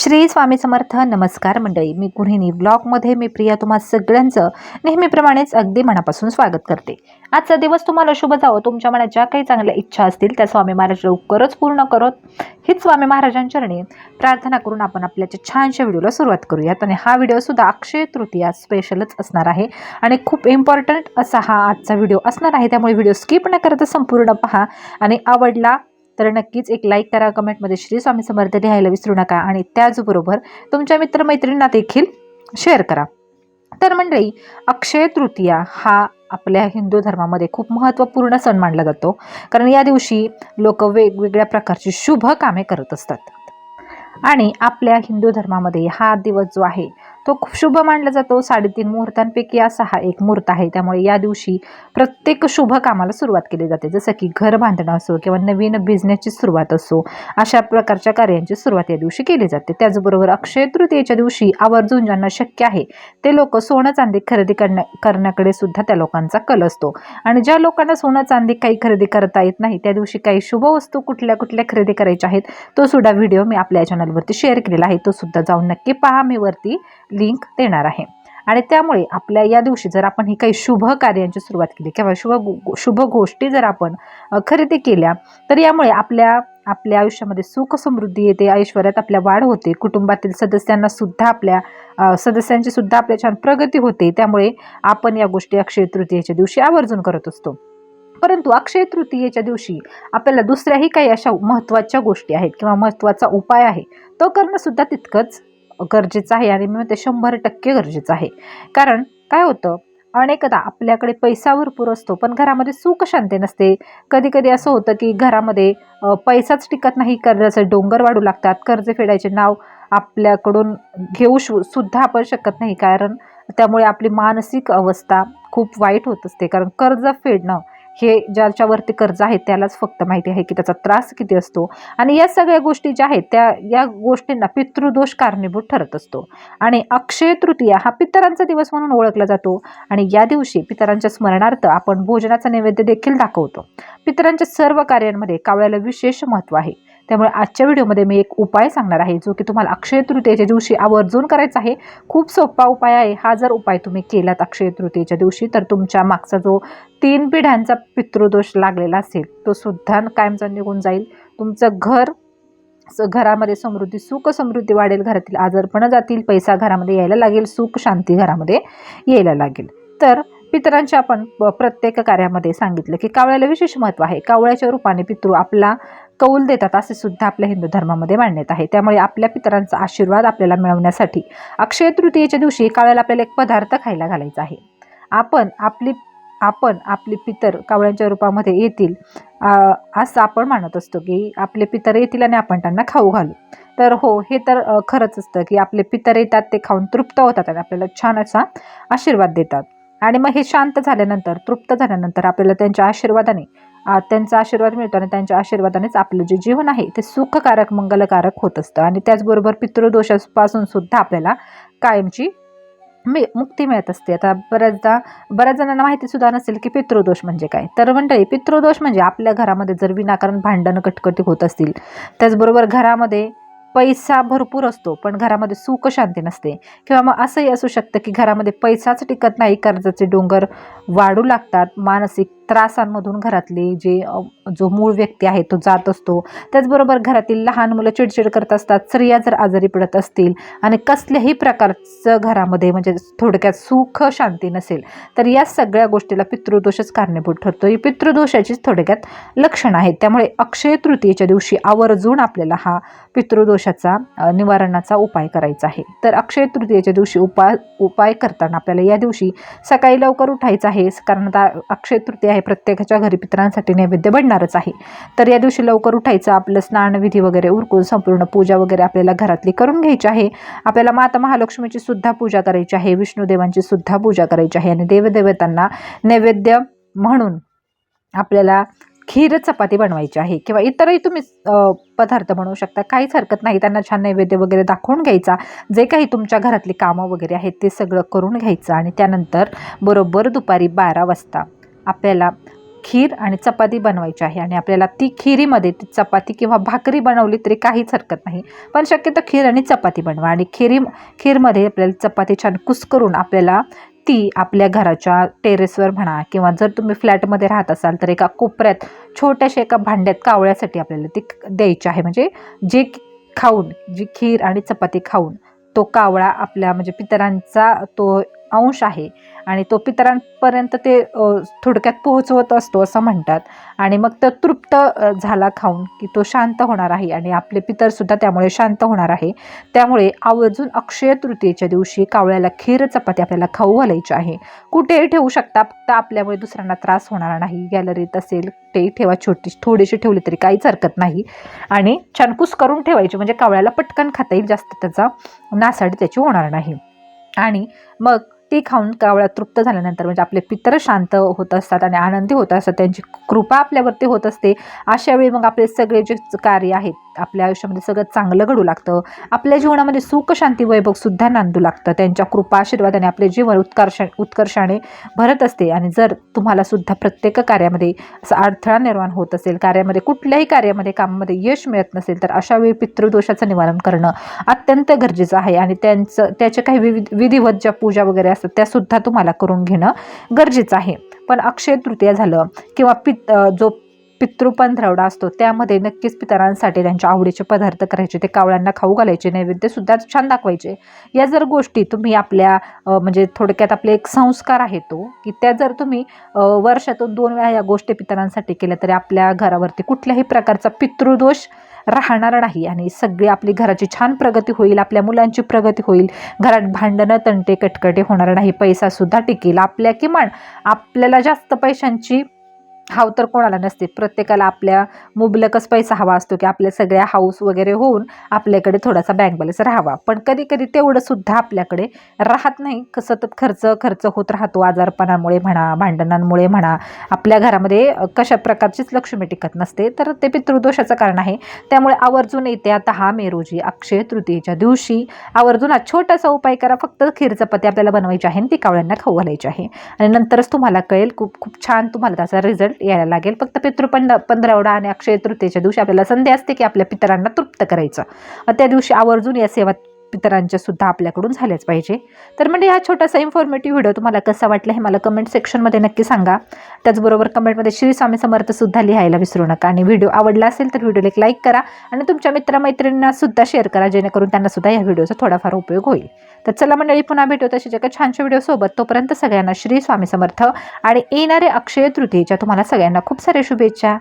श्री स्वामी समर्थ नमस्कार मंडळी. मी गृहिणी ब्लॉगमध्ये मी प्रिया तुम्हा सगळ्यांचं नेहमीप्रमाणेच अगदी मनापासून स्वागत करते. आजचा दिवस तुम्हाला शुभ जावं. तुमच्या मनात ज्या काही चांगल्या इच्छा असतील त्या स्वामी महाराज लवकरच पूर्ण करत. हीच स्वामी महाराजांचरणी प्रार्थना करून आपण आपल्याच्या छानशा व्हिडिओला सुरुवात करूयात. आणि हा व्हिडिओसुद्धा अक्षय तृतीया स्पेशलच असणार आहे. आणि खूप इम्पॉर्टंट असा हा आजचा व्हिडिओ असणार आहे. त्यामुळे व्हिडिओ स्किप न करता संपूर्ण पहा. आणि आवडला तर नक्कीच एक लाईक करा कमेंटमध्ये श्री स्वामी समर्थ लिहायला विसरू नका आणि त्याचबरोबर तुमच्या मित्रमैत्रिणींना देखील शेअर करा. तर मंडळी अक्षय तृतीया हा आपल्या हिंदू धर्मामध्ये खूप महत्त्वपूर्ण सण मानला जातो. कारण या दिवशी लोक वेगवेगळ्या प्रकारची शुभ कामे करत असतात. आणि आपल्या हिंदू धर्मामध्ये हा दिवस जो आहे तो खूप शुभ मानला जातो. साडेतीन मुहूर्तांपैकी असा हा एक मुहूर्त आहे. त्यामुळे या दिवशी प्रत्येक शुभ कामाला सुरुवात केली जाते. जसं की घर बांधणं असो किंवा नवीन बिझनेसची सुरुवात असो अशा प्रकारच्या कार्यांची सुरुवात या दिवशी केली जाते. त्याचबरोबर अक्षय तृतीयेच्या दिवशी आवर्जून ज्यांना शक्य आहे ते लोक सोनं चांदी खरेदी करण्या करण्याकडे सुद्धा त्या लोकांचा कल असतो. आणि ज्या लोकांना सोनं चांदी काही खरेदी करता येत नाही त्या दिवशी काही शुभ वस्तू कुठल्या कुठल्या खरेदी करायच्या आहेत तो सुद्धा व्हिडिओ मी आपल्या चॅनलवरती शेअर केलेला आहे. तो सुद्धा जाऊन नक्की पहा. मी वरती लिंक देणार आहे. आणि त्यामुळे आपल्या या दिवशी जर आपण ही काही शुभ कार्यांची सुरुवात केली किंवा शुभ गो- शुभ गोष्टी जर आपण खरेदी केल्या तर यामुळे आपल्या आपल्या आयुष्यामध्ये सुख समृद्धी येते ऐश्वर्यात आपल्या वाढ होते कुटुंबातील सदस्यांना सुद्धा आपल्या सदस्यांची सुद्धा आपल्या छान प्रगती होते त्यामुळे आपण या गोष्टी अक्षय तृतीयेच्या दिवशी आवर्जून करत असतो. परंतु अक्षय तृतीयेच्या दिवशी आपल्याला दुसऱ्याही काही अशा महत्त्वाच्या गोष्टी आहेत किंवा महत्त्वाचा उपाय आहे तो करणं सुद्धा तितकंच गरजेचं आहे आणि मी म्हणते शंभर टक्के गरजेचं आहे. कारण काय होतं? अनेकदा आपल्याकडे पैसा भरपूर असतो पण घरामध्ये सुख शांती नसते. कधी कधी असं होतं की घरामध्ये पैसाच टिकत नाही कर्जाचे डोंगर वाढू लागतात कर्ज फेडायचे नाव आपल्याकडून घेऊ शु सुद्धा आपण शकत नाही. कारण त्यामुळे आपली मानसिक अवस्था खूप वाईट होत असते. कारण कर्ज फेडणं हे ज्याच्यावरती कर्ज आहे त्यालाच फक्त माहिती आहे की त्याचा त्रास किती असतो. आणि या सगळ्या गोष्टी ज्या आहेत त्या या गोष्टींना पितृदोष कारणीभूत ठरत असतो. आणि अक्षय तृतीया हा पितरांचा दिवस म्हणून ओळखला जातो. आणि या दिवशी पितरांच्या स्मरणार्थ आपण भोजनाचा नैवेद्य देखील दाखवतो. पितरांच्या सर्व कार्यांमध्ये कावळ्याला विशेष महत्त्व आहे. त्यामुळे आजच्या व्हिडिओमध्ये मी एक उपाय सांगणार आहे जो की तुम्हाला अक्षय तृतीयेच्या दिवशी आवर्जून करायचा आहे. खूप सोपा उपाय आहे. हा जर उपाय तुम्ही केलात अक्षय तृतीयेच्या दिवशी तर तुमच्या मागचा जो तीन पिढ्यांचा पितृदोष लागलेला असेल तो सुद्धा कायमचा निघून जाईल. तुमचं घर स- घरामध्ये समृद्धी सुख समृद्धी वाढेल. घरातील आजारपणं जातील. पैसा घरामध्ये यायला लागेल. सुख शांती घरामध्ये यायला लागेल. तर पितरांच्या आपण प- प्रत्येक कार्यामध्ये सांगितलं की कावळ्याला विशेष महत्त्व आहे. कावळ्याच्या रूपाने पितृ आपला कौल देतात असे सुद्धा आपल्या हिंदू धर्मामध्ये मांडण्यात आहे. त्यामुळे आपल्या पितरांचा आशीर्वाद आपल्याला मिळवण्यासाठी अक्षय तृतीयेच्या दिवशी कावळ्याला आपल्याला एक पदार्थ खायला घालायचा आहे. आपण आपली आपण आपली पितर कावळ्यांच्या रूपामध्ये येतील असं आपण मानत असतो की आपले पितर येतील आणि आपण त्यांना खाऊ घालू. तर हो हे तर खरंच असतं की आपले पितर येतात ते खाऊन तृप्त होतात आणि आपल्याला छान असा आशीर्वाद देतात. आणि मग हे शांत झाल्यानंतर तृप्त झाल्यानंतर आपल्याला त्यांच्या आशीर्वादाने त्यांचा आशीर्वाद मिळतो आणि त्यांच्या आशीर्वादानेच आपलं जे जीवन आहे ते सुखकारक मंगलकारक होत असतं. आणि त्याचबरोबर पितृदोषापासून सुद्धा आपल्याला कायमची मी मुक्ती मिळत असते. आता बऱ्याचदा बऱ्याच जणांना माहिती सुद्धा नसेल की पितृदोष म्हणजे काय. तर मंडळी पितृदोष म्हणजे आपल्या घरामध्ये जर विनाकारण भांडणं कटकटी होत असतील त्याचबरोबर घरामध्ये पैसा भरपूर असतो पण घरामध्ये सुख शांती नसते. किंवा मग असंही असू शकतं की घरामध्ये पैसाच टिकत नाही कर्जाचे डोंगर वाढू लागतात मानसिक त्रासांमधून घरातले जे जो मूळ व्यक्ती आहे तो जात असतो. त्याचबरोबर घरातील लहान मुलं चिडचिड करत असतात स्त्रिया जर आजारी पडत असतील आणि कसल्याही प्रकारचं घरामध्ये म्हणजे थोडक्यात सुख शांती नसेल तर या सगळ्या गोष्टीला पितृदोषच कारणीभूत ठरतो. ही पितृदोषाचीच थोडक्यात लक्षणं आहेत. त्यामुळे अक्षय तृतीयेच्या दिवशी आवर्जून आपल्याला हा पितृदोषाचा निवारणाचा उपाय करायचा आहे. तर अक्षय तृतीयेच्या दिवशी उपाय उपाय करताना आपल्याला या दिवशी सकाळी लवकर उठायचं आहे. कारण आता अक्षय तृतीया आहे प्रत्येकाच्या घरी पितरांसाठी नैवेद्य बनणारच आहे. तर या दिवशी लवकर उठायचं आपलं स्नानविधी वगैरे उरकून संपूर्ण पूजा वगैरे आपल्याला घरातली करून घ्यायची आहे. आपल्याला माता महालक्ष्मीची सुद्धा पूजा करायची आहे विष्णुदेवांची सुद्धा पूजा करायची आहे आणि देवदेवतांना नैवेद्य म्हणून आपल्याला खीर चपाती बनवायची आहे किंवा इतरही तुम्ही पदार्थ बनवू शकता. काहीच हरकत नाही. त्यांना छान नैवेद्य वगैरे दाखवून घ्यायचा. जे काही तुमच्या घरातली कामं वगैरे आहेत ते सगळं करून घ्यायचं आणि त्यानंतर बरोबर दुपारी बारा वाजता आपल्याला खीर आणि चपाती बनवायची आहे आणि आपल्याला ती खिरीमध्ये ती चपाती किंवा भाकरी बनवली तरी काहीच हरकत नाही. पण शक्यतो खीर आणि चपाती बनवा आणि खिरी खीरमध्ये आपल्याला चपाती छान कुस्करून आपल्याला ती आपल्या घराच्या टेरेसवर म्हणा किंवा जर तुम्ही फ्लॅटमध्ये राहत असाल तर एका कोपऱ्यात छोट्याशा एका भांड्यात कावळ्यासाठी आपल्याला ती द्यायची आहे. म्हणजे जे खाऊन जी खीर आणि चपाती खाऊन तो कावळा आपल्या म्हणजे पितरांचा तो अंश आहे. आणि तो पितरांपर्यंत ते थोडक्यात पोहोचवत असतो असं म्हणतात. आणि मग तो तृप्त झाला खाऊन की तो शांत होणार आहे आणि आपले पितरसुद्धा त्यामुळे शांत होणार आहे. त्यामुळे आवर्जून अक्षय तृतीयेच्या दिवशी कावळ्याला खीर चपाती आपल्याला खाऊ घालायची आहे. कुठेही ठेवू शकता फक्त आपल्यामुळे दुसऱ्यांना त्रास होणार नाही. गॅलरीत असेल ते ठेवा छोटी थोडीशी ठेवली तरी काहीच हरकत नाही. आणि छानकूस करून ठेवायची म्हणजे कावळ्याला पटकन खाता येईल जास्त त्याचा नासाडी त्याची होणार नाही. आणि मग ती खाऊन कावळा तृप्त झाल्यानंतर म्हणजे आपले पितर शांत होत असतात आणि आनंदी होत असतात. त्यांची कृपा आपल्यावरती होत असते. अशा वेळी मग आपले सगळे जे कार्य आहेत आपल्या आयुष्यामध्ये सगळं चांगलं घडू लागतं. आपल्या जीवनामध्ये सुख शांती वैभवसुद्धा नांदू लागतं. त्यांच्या कृपा आशीर्वादाने आपले जीवन उत्कर्ष उत्कर्षाने भरत असते. आणि जर तुम्हाला सुद्धा प्रत्येक कार्यामध्ये असा अडथळा निर्माण होत असेल कार्यामध्ये कुठल्याही कार्यामध्ये कामामध्ये यश मिळत नसेल तर अशा वेळी पितृदोषाचं निवारण करणं अत्यंत गरजेचं आहे. आणि त्यांचं त्याचे काही विविध विधिवत ज्या पूजा वगैरे असतात त्यासुद्धा तुम्हाला करून घेणं गरजेचं आहे. पण अक्षय तृतीया झालं किंवा पित जो पितृपंधरवडा असतो त्यामध्ये नक्कीच पितरांसाठी त्यांच्या आवडीचे पदार्थ करायचे ते कावळ्यांना खाऊ घालायचे नैवेद्यसुद्धा छान दाखवायचे. या जर गोष्टी तुम्ही आपल्या म्हणजे थोडक्यात आपले एक संस्कार आहे तो की त्या जर तुम्ही वर्षातून दोन वेळा या गोष्टी पितरांसाठी केल्या तरी आपल्या घरावरती कुठल्याही प्रकारचा पितृदोष राहणार नाही आणि सगळी आपली घराची छान प्रगती होईल आपल्या मुलांची प्रगती होईल. घरात भांडणं तंटे कटकटे होणार नाही. पैसासुद्धा टिकेल. आपल्या किमान आपल्याला जास्त पैशांची हाव तर कोणाला नसते. प्रत्येकाला आपल्या मुबलकच पैसा हवा असतो की आपल्या सगळ्या हाऊस वगैरे होऊन आपल्याकडे थोडासा बँक बॅलन्स राहावा. पण कधी कधी तेवढं सुद्धा आपल्याकडे राहत नाही. सतत खर्च खर्च होत राहतो आजारपणामुळे म्हणा भांडणांमुळे म्हणा. आपल्या घरामध्ये कशा प्रकारचीच लक्ष्मी टिकत नसते. तर ते पितृदोषाचं कारण आहे. त्यामुळे आवर्जून येत्या दहा मे रोजी अक्षय तृतीयेच्या दिवशी आवर्जून हा छोटासा उपाय करा. फक्त खीर चपाती आपल्याला बनवायची आहे आणि ती कावळ्यांना खाऊ घालायची आहे. आणि नंतरच तुम्हाला कळेल. खूप खूप छान तुम्हाला त्याचा रिझल्ट यायला लागेल. फक्त पितृपंड पंधरावडा आणि अक्षय तृतीयेच्या दिवशी आपल्याला संधी असते की आपल्या पितरांना तृप्त करायचं. मग त्या दिवशी आवर्जून या सेवा पितरांच्या सुद्धा आपल्याकडून झाल्याच पाहिजे. तर म्हणजे हा छोटासा इन्फॉर्मेटिव्ह व्हिडिओ तुम्हाला कसा वाटला हे मला कमेंट सेक्शनमध्ये नक्की सांगा. त्याचबरोबर कमेंटमध्ये श्री स्वामी समर्थसुद्धा लिहायला विसरू नका. आणि व्हिडिओ आवडला असेल तर व्हिडिओला एक लाईक करा आणि तुमच्या मित्रमैत्रिणींना सुद्धा शेअर करा जेणेकरून त्यांना सुद्धा या व्हिडिओचा थोडाफार उपयोग होईल. तर चला मंडळी पुन्हा भेटू तशी एका छानशा व्हिडिओसोबत तोपर्यंत सगळ्यांना श्री स्वामी समर्थ आणि येणारे अक्षय तृतीयेच्या तुम्हाला सगळ्यांना खूप साऱ्या शुभेच्छा.